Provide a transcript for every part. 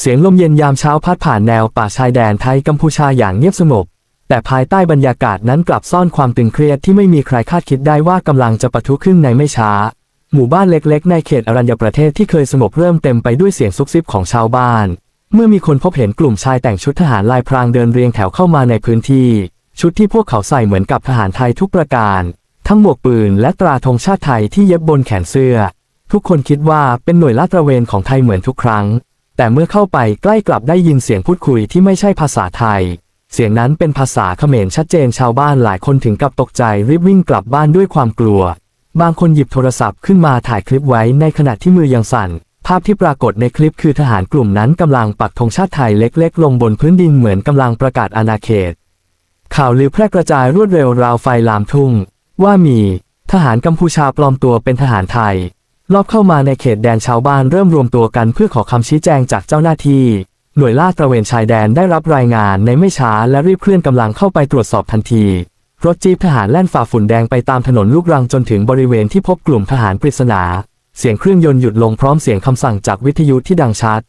เสียงลมเย็นยามเช้าพัดผ่านแนวป่าชายแดนไทยกัมพูชาอย่างเงียบสงบ แต่ภายใต้บรรยากาศนั้นกลับซ่อนความตึงเครียดที่ไม่มีใครคาดคิดได้ว่ากำลังจะปะทุขึ้นในไม่ช้า หมู่บ้านเล็กๆ ในเขตอรัญญประเทศที่เคยสงบเริ่มเต็มไปด้วยเสียงซุบซิบของชาวบ้าน เมื่อมีคนพบเห็นกลุ่มชายแต่งชุดทหารลายพรางเดินเรียงแถวเข้ามาในพื้นที่ ชุดที่พวกเขาใส่เหมือนกับทหารไทยทุกประการ ทั้งหมวกปืนและตราธงชาติไทยที่เย็บบนแขนเสื้อ ทุกคนคิดว่าเป็นหน่วยลาดตระเวนของไทยเหมือนทุกครั้ง แต่เมื่อเข้าไปใกล้กลับได้ยินเสียงพูดคุยที่ไม่ใช่ภาษาไทย เสียงนั้นเป็นภาษาเขมรชัดเจนชาวบ้านหลายคนถึงกับตกใจรีบวิ่งกลับบ้านด้วยความกลัว บางคนหยิบโทรศัพท์ขึ้นมาถ่ายคลิปไว้ในขณะที่มือยังสั่น ภาพที่ปรากฏในคลิปคือทหารกลุ่มนั้นกำลังปักธงชาติไทยเล็กๆ ลงบนพื้นดินเหมือนกำลังประกาศอาณาเขต ข่าวลือแพร่กระจายรวดเร็วราวไฟลามทุ่ง ว่ามี ทหารกัมพูชาปลอมตัวเป็นทหารไทย ลอบเข้ามาในเขตแดนชาวบ้านเริ่มรวมตัวกันเพื่อขอคำชี้แจงจากเจ้าหน้าที่ หน่วยลาดตระเวนชายแดนได้รับรายงานในไม่ช้าและรีบเคลื่อนกำลังเข้าไปตรวจสอบทันที รถจี๊ปทหารแล่นฝ่าฝุ่นแดงไปตามถนนลูกรังจนถึงบริเวณที่พบกลุ่มทหารปริศนา เสียงเครื่องยนต์หยุดลงพร้อมเสียงคำสั่งจากวิทยุที่ดังชัด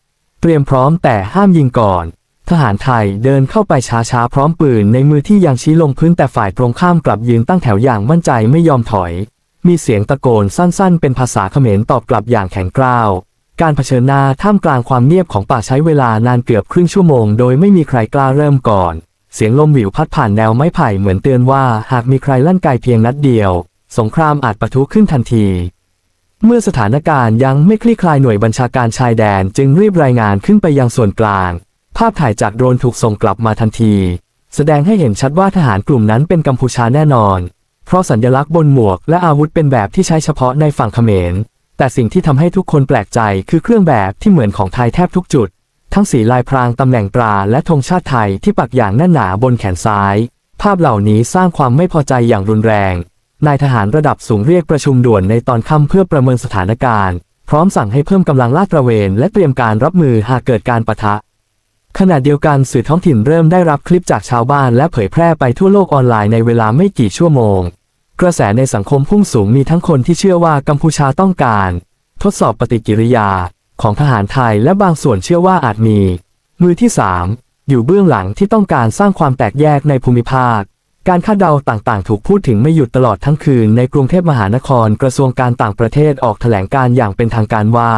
เตรียมพร้อมแต่ห้ามยิงก่อน ทหารไทยเดินเข้าไปช้าๆพร้อมปืนในมือที่ยังชี้ลงพื้นแต่ฝ่ายตรงข้ามกลับยืนตั้งแถวอย่างมั่นใจไม่ยอมถอย มีเสียงตะโกนสั้นๆ เป็นภาษาเขมรตอบกลับอย่างแข็งกร้าว การเผชิญหน้าท่ามกลางความเงียบของป่าใช้เวลานานเกือบครึ่งชั่วโมงโดยไม่มีใครกล้าเริ่มก่อน เสียงลมหวิวพัดผ่านแนวไม้ไผ่เหมือนเตือนว่าหากมีใครลั่นไกเพียงนัดเดียว สงครามอาจปะทุขึ้นทันที เมื่อสถานการณ์ยังไม่คลี่คลายหน่วยบัญชาการชายแดนจึงรีบรายงานขึ้นไปยังส่วนกลาง ภาพถ่ายจากโดรนถูกส่งกลับมาทันที แสดงให้เห็นชัดว่าทหารกลุ่มนั้นเป็นกัมพูชาแน่นอน เพราะสัญลักษณ์บนหมวกและอาวุธเป็นแบบที่ใช้เฉพาะในฝั่งเขมร แต่สิ่งที่ทำให้ทุกคนแปลกใจคือเครื่องแบบที่เหมือนของไทยแทบทุกจุด ทั้งสีลายพรางตำแหน่งตราและธงชาติไทยที่ปักอย่างแน่นหนาบนแขนซ้าย ภาพเหล่านี้สร้างความไม่พอใจอย่างรุนแรง นายทหารระดับสูงเรียกประชุมด่วนในตอนค่ำเพื่อประเมินสถานการณ์ พร้อมสั่งให้เพิ่มกำลังลาดตระเวนและเตรียมการรับมือหากเกิดการปะทะขณะเดียวกันสื่อท้องถิ่นเริ่มได้รับคลิปจากชาวบ้านและเผยแพร่ไปทั่วโลกออนไลน์ในเวลาไม่กี่ชั่วโมง กระแสในสังคมพุ่งสูงมีทั้งคนที่เชื่อว่ากัมพูชาต้องการ ทดสอบปฏิกิริยาของทหารไทยและบางส่วนเชื่อว่าอาจมี มือที่ 3 อยู่เบื้องหลังที่ต้องการสร้างความแตกแยกในภูมิภาค การคาดเดาต่างๆ ถูกพูดถึงไม่หยุดตลอดทั้งคืนในกรุงเทพมหานครกระทรวงการต่างประเทศออกแถลงการอย่างเป็นทางการว่า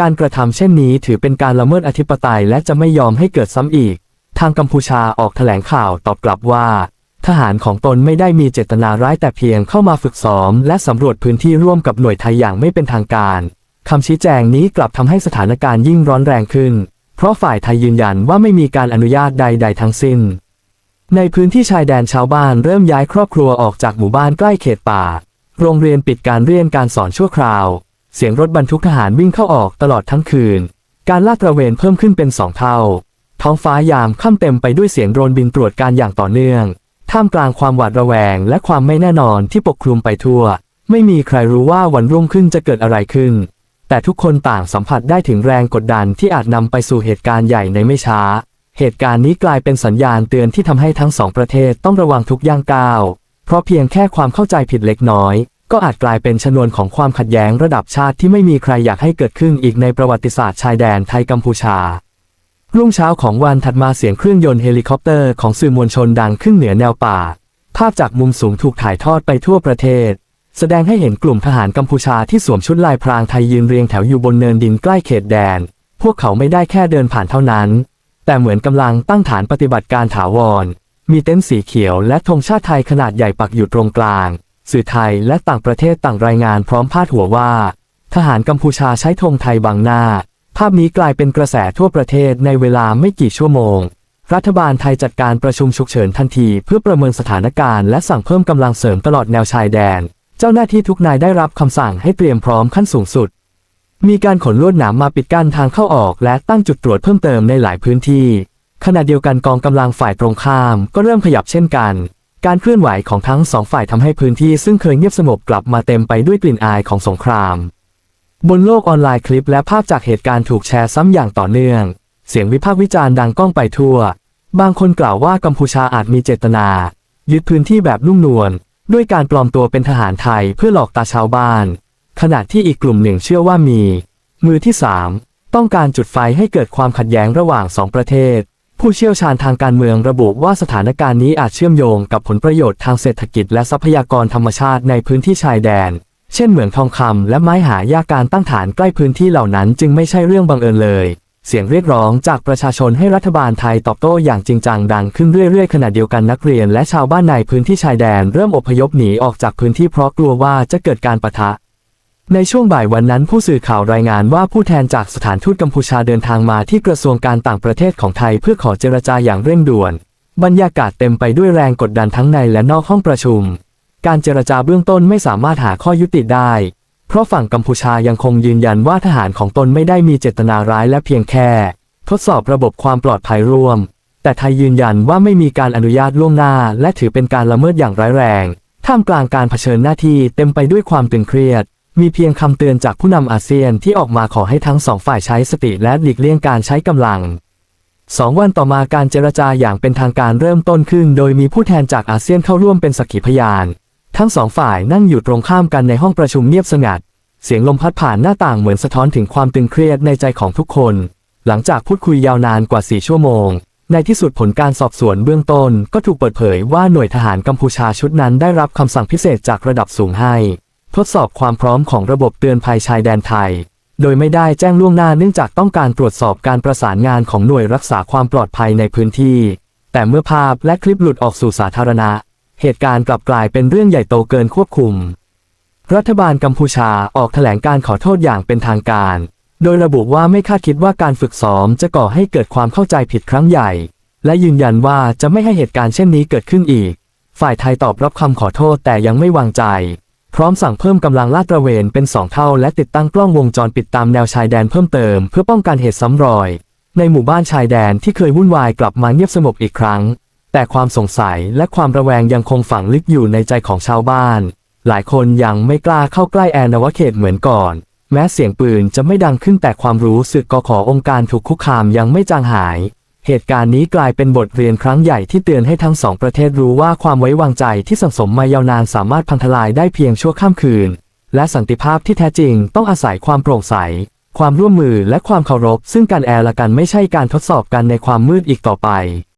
การกระทำเช่นนี้ถือเป็นการละเมิดอธิปไตยและจะไม่ยอมให้เกิดซ้ำอีก ทางกัมพูชาออกแถลงข่าวตอบกลับว่า ทหารของตนไม่ได้มีเจตนาร้ายแต่เพียงเข้ามาฝึกซ้อม และสำรวจพื้นที่ร่วมกับหน่วยไทยอย่างไม่เป็นทางการคำชี้แจงนี้กลับทำให้สถานการณ์ยิ่งร้อนแรงขึ้น เพราะฝ่ายไทยยืนยันว่าไม่มีการอนุญาตใด ๆ ทั้งสิ้น ในพื้นที่ชายแดนชาวบ้านเริ่มย้ายครอบครัวออกจากหมู่บ้านใกล้เขตป่า โรงเรียนปิดการเรียนการสอนชั่วคราว เสียงรถบรรทุกทหารวิ่งเข้าออกตลอดทั้งคืน การลาดตระเวนเพิ่มขึ้นเป็นสองเท่า ท้องฟ้ายามค่ำเต็มไปด้วยเสียงโดรนบินตรวจการอย่างต่อเนื่อง ท่ามกลางความหวาดระแวงและความไม่แน่นอนที่ปกคลุมไปทั่ว ไม่มีใครรู้ว่าวันรุ่งขึ้นจะเกิดอะไรขึ้น แต่ทุกคนต่างสัมผัสได้ถึงแรงกดดันที่อาจนำไปสู่เหตุการณ์ใหญ่ในไม่ช้า เหตุการณ์นี้กลายเป็นสัญญาณเตือนที่ทำให้ทั้งสองประเทศต้องระวังทุกย่างก้าว เพราะเพียงแค่ความเข้าใจผิดเล็กน้อย ก็อาจกลายเป็นชนวนของความขัดแย้งระดับชาติที่ไม่มีใครอยากให้เกิดขึ้นอีกในประวัติศาสตร์ชายแดนไทยกัมพูชา รุ่งเช้าของวันถัดมาเสียงเครื่องยนต์เฮลิคอปเตอร์ของสื่อมวลชนดังขึ้นเหนือแนวป่า ภาพจากมุมสูงถูกถ่ายทอดไปทั่วประเทศ แสดงให้เห็นกลุ่มทหารกัมพูชาที่สวมชุดลายพรางไทยยืนเรียงแถวอยู่บนเนินดินใกล้เขตแดน พวกเขาไม่ได้แค่เดินผ่านเท่านั้น แต่เหมือนกำลังตั้งฐานปฏิบัติการถาวร มีเต็นท์สีเขียวและธงชาติไทยขนาดใหญ่ปักอยู่ตรงกลาง สื่อไทยและต่างประเทศต่างรายงานพร้อมพาดหัวว่า ทหารกัมพูชาใช้ธงไทยบังหน้า ภาพนี้กลายเป็นกระแสทั่วประเทศในเวลาไม่กี่ชั่วโมง รัฐบาลไทยจัดการประชุมฉุกเฉินทันทีเพื่อประเมินสถานการณ์และสั่งเพิ่มกำลังเสริมตลอดแนวชายแดน เจ้าหน้าที่ทุกนายได้รับคำสั่งให้เตรียมพร้อมขั้นสูงสุด มีการขนลวดหนามมาปิดกั้นทางเข้าออก และตั้งจุดตรวจเพิ่มเติมในหลายพื้นที่ ขณะเดียวกันกองกำลังฝ่ายตรงข้าม ก็เริ่มขยับเช่นกัน การเคลื่อนไหวของทั้งสองฝ่ายทำให้พื้นที่ซึ่งเคยเงียบสงบกลับมาเต็มไปด้วยกลิ่นอายของสงคราม บนโลกออนไลน์คลิปและภาพจากเหตุการณ์ถูกแชร์ซ้ำอย่างต่อเนื่อง เสียงวิพากษ์วิจารณ์ดังก้องไปทั่ว บางคนกล่าวว่ากัมพูชาอาจมีเจตนา ยึดพื้นที่แบบนุ่มนวลด้วยการปลอมตัวเป็นทหารไทยเพื่อหลอกตาชาวบ้าน ขณะที่อีกกลุ่มหนึ่งเชื่อว่ามี มือที่สามต้องการจุดไฟให้เกิดความขัดแย้งระหว่างสองประเทศ ผู้เชี่ยวชาญทางการเมืองระบุว่าสถานการณ์นี้อาจเชื่อมโยงกับผลประโยชน์ทางเศรษฐกิจและทรัพยากรธรรมชาติในพื้นที่ชายแดน เช่นเหมืองทองคำและไม้หายากการตั้งฐานใกล้พื้นที่เหล่านั้นจึงไม่ใช่เรื่องบังเอิญเลย เสียงเรียกร้องจากประชาชนให้รัฐบาลไทยตอบโต้อย่างจริงจังดังขึ้นเรื่อยๆขณะเดียวกันนักเรียนและชาวบ้านในพื้นที่ชายแดนเริ่มอพยพหนีออกจากพื้นที่เพราะกลัวว่าจะเกิดการปะทะในช่วงบ่ายวันนั้นผู้สื่อข่าวรายงานว่าผู้แทนจากสถานทูตกัมพูชาเดินทางมาที่กระทรวงการต่างประเทศของไทยเพื่อขอเจรจาอย่างเร่งด่วน บรรยากาศเต็มไปด้วยแรงกดดันทั้งในและนอกห้องประชุม การเจรจาเบื้องต้นไม่สามารถหาข้อยุติได้ เพราะฝั่งกัมพูชายังคงยืนยันว่าทหารของตนไม่ได้มีเจตนาร้ายและเพียงแค่ ทดสอบระบบความปลอดภัยร่วม แต่ไทยยืนยันว่าไม่มีการอนุญาตล่วงหน้า และถือเป็นการละเมิดอย่างร้ายแรง ท่ามกลางการเผชิญหน้าที่เต็มไปด้วยความตึงเครียด มีเพียงคำเตือนจากผู้นำอาเซียนที่ออกมาขอให้ทั้งสองฝ่ายใช้สติและหลีกเลี่ยงการใช้กำลังสองวันต่อมาการเจรจาอย่างเป็นทางการเริ่มต้นขึ้น โดยมีผู้แทนจากอาเซียนเข้าร่วมเป็นสักขีพยาน ทั้งสองฝ่ายนั่งอยู่ตรงข้ามกันในห้องประชุมเงียบสงัด เสียงลมพัดผ่านหน้าต่างเหมือนสะท้อนถึงความตึงเครียดในใจของทุกคน หลังจากพูดคุยยาวนานกว่า4ชั่วโมง ในที่สุดผลการสอบสวนเบื้องต้น ก็ถูกเปิดเผยว่าหน่วยทหารกัมพูชาชุดนั้นได้รับคำสั่งพิเศษจากระดับสูงให้ ทดสอบความพร้อมของระบบเตือนภัยชายแดนไทย โดยไม่ได้แจ้งล่วงหน้าเนื่องจากต้องการตรวจสอบการประสานงานของหน่วยรักษาความปลอดภัยในพื้นที่ แต่เมื่อภาพและคลิปหลุดออกสู่สาธารณะ เหตุการณ์กลับกลายเป็นเรื่องใหญ่โตเกินควบคุม รัฐบาลกัมพูชาออกแถลงการขอโทษอย่างเป็นทางการ โดยระบุว่าไม่คาดคิดว่าการฝึกซ้อมจะก่อให้เกิดความเข้าใจผิดครั้งใหญ่ และยืนยันว่าจะไม่ให้เหตุการณ์เช่นนี้เกิดขึ้นอีก ฝ่ายไทยตอบรับคำขอโทษแต่ยังไม่วางใจ พร้อมสั่งเพิ่มกำลังลาดตระเวนเป็นสองเท่า และติดตั้งกล้องวงจรปิดตามแนวชายแดนเพิ่มเติม เพื่อป้องกันเหตุซ้ำรอย ในหมู่บ้านชายแดนที่เคยวุ่นวายกลับมาเงียบสงบอีกครั้ง แต่ความสงสัยและความระแวงยังคงฝังลึกอยู่ในใจของชาวบ้าน หลายคนยังไม่กล้าเข้าใกล้แอนนวเขตเหมือนก่อน แม้เสียงปืนจะไม่ดังขึ้นแต่ความรู้สึกกอขอองค์การถูกคุกคามยังไม่จางหาย เหตุการณ์นี้กลายเป็นบทเรียนครั้งใหญ่ที่เตือนให้ทั้งสองประเทศรู้ว่าความไว้วางใจที่สังสมมายาวนานสามารถพังทลายได้เพียงชั่วข้ามคืน และสันติภาพที่แท้จริงต้องอาศัยความโปร่งใส ความร่วมมือและความเคารพ ซึ่งการแอร์ละกันไม่ใช่การทดสอบกันในความมืดอีกต่อไป